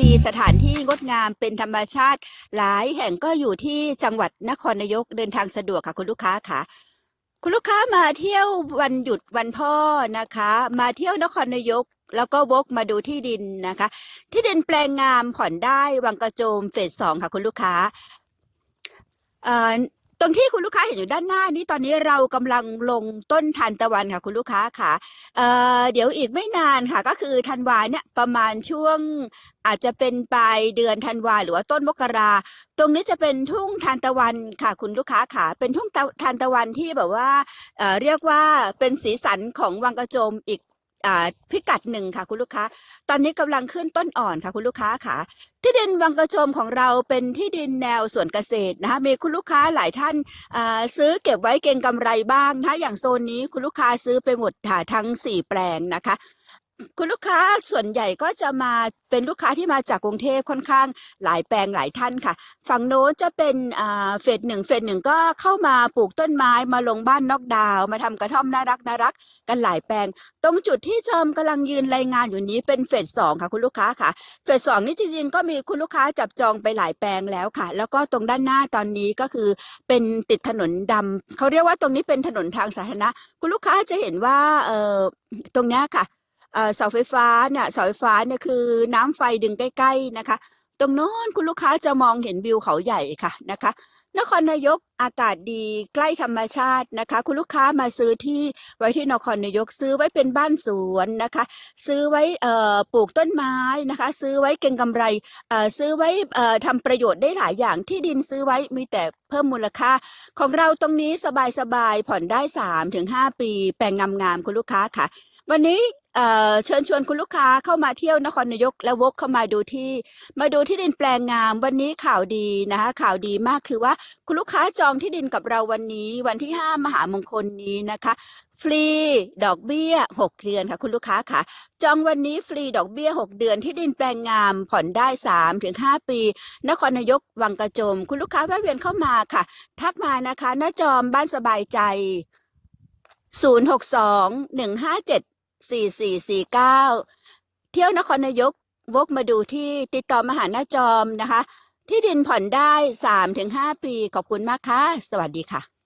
มีสถานที่งดงามเป็นธรรมชาติ หลายแห่งก็อยู่ที่จังหวัดนครนายกเดินทางสะดวกค่ะคุณลูกค้าค่ะ คุณลูกค้ามาเที่ยววันหยุดวันพ่อนะคะ มาเที่ยวนครนายกแล้วก็วกมาดูที่ดินนะคะ ที่ดินแปลงงามผ่อนได้วังกระโจมเฟสสองค่ะคุณลูกค้าเอ่อ ตรงที่คุณลูกค้าเห็นอยู่ด้านหน้านี้ตอนนี้เรากำลังลงต้นทานตะวันค่ะ คุณลูกค้าค่ะเเดี๋ยวอีกไม่นานค่ะ ก็คือธันวาเนี่ยประมาณช่วงอาจจะเป็นปลายเดือนธันวาหรือว่าต้นมกรา ตรงนี้จะเป็นทุ่งทานตะวันค่ะ คุณลูกค้าค่ะ เป็นทุ่งทานตะวันที่แบบว่าเเรียกว่าเป็นสีสันของวังกระโจมอีก พิกัดหนึ่งค่ะคุณลูกค้า ตอนนี้กำลังขึ้นต้นอ่อนค่ะคุณลูกค้าค่ะ ที่ดินวังกระโจมของเราเป็นที่ดินแนวสวนเกษตรนะคะมีคุณลูกค้าหลายท่านาซื้อเก็บไว้เก็งกำไรบ้างนะอย่างโซนนี้คุณลูกค้าซื้อไปหมดค่ะทั้งสี่แปลงนะคะ คุณลูกค้าส่วนใหญ่ก็จะมาเป็นลูกค้าที่มาจากกรุงเทพค่อนข้างหลายแปลงหลายท่านค่ะ ฝั่งโน้นจะเป็นเฟสหนึ่งเฟสหนึ่งก็เข้ามาปลูกต้นไม้มาลงบ้านนอกดาว มาทำกระท่อมน่ารักน่ารักกันหลายแปลง ตรงจุดที่จอมกำลังยืนรายงานอยู่นี้เป็นเฟสสองค่ะคุณลูกค้าค่ะ เฟสสองนี่จริงๆก็มีคุณลูกค้าจับจองไปหลายแปลงแล้วค่ะ แล้วก็ตรงด้านหน้าตอนนี้ก็คือเป็นติดถนนดำเขาเรียกว่าตรงนี้เป็นถนนทางสาธารณะคุณลูกค้าจะเห็นว่าเออตรงนี้ค่ะ เสาไฟฟ้าเนี่ยเสาไฟฟ้าเนี่ยคือน้ำไฟดึงใกล้ ๆนะคะ ตรงโน้นคุณลูกค้าจะมองเห็นวิวเขาใหญ่ค่ะนะคะนครนายกอากาศดีใกล้ธรรมชาตินะคะ คุณลูกค้ามาซื้อที่ไว้ที่นครนายกซื้อไว้เป็นบ้านสวนนะคะ ซื้อไว้เอ่อปลูกต้นไม้นะคะ ซื้อไว้เก็งกำไรเอ่อซื้อไว้เอ่อทำประโยชน์ได้หลายอย่างที่ดินซื้อไว้มีแต่เพิ่มมูลค่า ของเราตรงนี้สบายๆผ่อนได้3ถึง5ปี แปลงงามๆคุณลูกค้าค่ะ วันนี้เเชิญชวนคุณลูกค้าเข้ามาเที่ยวนครนายกและวกเข้ามาดูที่ มาดูที่ดินแปลงงามวันนี้ข่าวดีนะคะข่าวดีมากคือว่าคุณลูกค้าจองที่ดินกับเราวันนี้ วันที่ 5 มหามงคลนี้นะคะ ฟรีดอกเบี้ย 6 เดือนค่ะ คุณลูกค้าค่ะ จองวันนี้ฟรีดอกเบี้ย 6 เดือนที่ดินแปลงงามผ่อนได้3ถึง5ปี นครนายกวังกระโจม คุณลูกค้าแวะเวียนเข้ามาค่ะ ทักมานะคะหน้าจอมบ้านสบายใจ 062 157 4449 เที่ยวนครนายกวกมาดูที่ติดต่อมาหาหน้าจอมนะคะ ที่ดินผ่อนได้ 3-5 ปี ขอบคุณมากค่ะ สวัสดีค่ะ